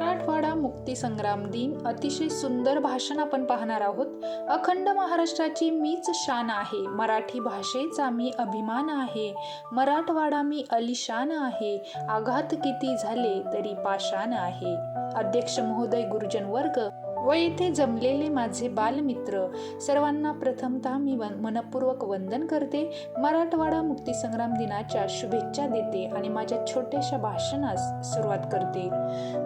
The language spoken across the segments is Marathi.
मराठवाडा मुक्ती संग्राम दिन अतिशय सुंदर भाषण आपण पाहणार आहोत. अखंड महाराष्ट्राची मीच शान आहे. मराठी भाषेचा मी अभिमान आहे. मराठवाडा मी अलिशान आहे. आघात किती झाले तरी पाषाण आहे. अध्यक्ष महोदय गुरुजन वर्ग व येथे जमलेले माझे बालमित्र सर्वांना प्रथमतः मी वन मनपूर्वक वंदन करते. मराठवाडा मुक्तीसंग्राम दिनाच्या शुभेच्छा देते आणि माझ्या छोट्याशा भाषणास सुरुवात करते.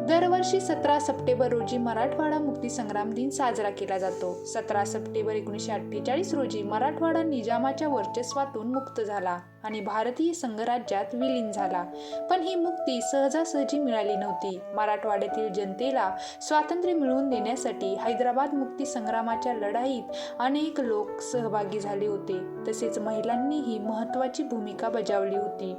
दरवर्षी सतरा सप्टेंबर रोजी मराठवाडा मुक्तीसंग्राम दिन साजरा केला जातो. सतरा सप्टेंबर एकोणीसशे अठ्ठेचाळीस रोजी मराठवाडा निजामाच्या वर्चस्वातून मुक्त झाला. आणि भारतीय संघराज्यात विलीन झाला. पण ही मुक्ती सहजासहजी मिळाली नव्हती. मराठवाड्यातील जनतेला स्वातंत्र्य मिळवून देण्यासाठी हैदराबाद मुक्ती संग्रामाच्या लढाईत अनेक लोक सहभागी झाले होते. तसेच महिलांनीही महत्त्वाची भूमिका बजावली होती.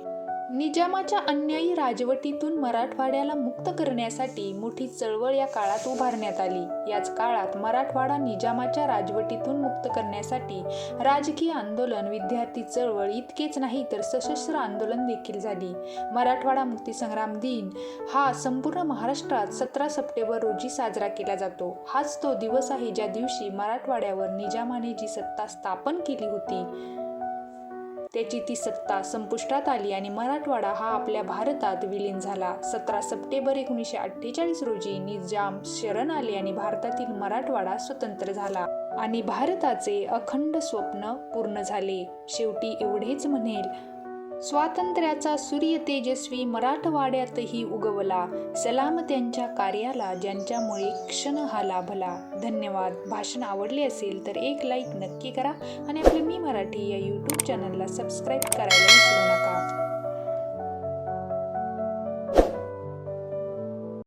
निजामाच्या अन्यायी राजवटीतून मराठवाड्याला मुक्त करण्यासाठी मोठी चळवळ या काळात उभारण्यात आली. याच काळात मराठवाडा निजामाच्या राजवटीतून मुक्त करण्यासाठी राजकीय आंदोलन विद्यार्थी चळवळ इतकेच नाही तर सशस्त्र आंदोलन देखील झाली. मराठवाडा मुक्तीसंग्राम दिन हा संपूर्ण महाराष्ट्रात सतरा सप्टेंबर रोजी साजरा केला जातो. हाच तो दिवस आहे ज्या दिवशी मराठवाड्यावर निजामाने जी सत्ता स्थापन केली होती. त्याची ती सत्ता संपुष्टात आली आणि मराठवाडा हा आपल्या भारतात विलीन झाला. सतरा सप्टेंबर एकोणीसशे अठ्ठेचाळीस रोजी निजाम शरण आले आणि भारतातील मराठवाडा स्वतंत्र झाला आणि भारताचे अखंड स्वप्न पूर्ण झाले. शेवटी एवढेच म्हणेल स्वातंत्र्याचा सूर्य तेजस्वी मराठवाड्यातही उगवला. सलाम त्यांच्या कार्याला ज्यांच्यामुळे क्षण हा लाभला. धन्यवाद. भाषण आवडले असेल तर एक लाईक नक्की करा आणि आपले मी मराठी या यूट्यूब चॅनलला सबस्क्राईब करायला विसरू नका.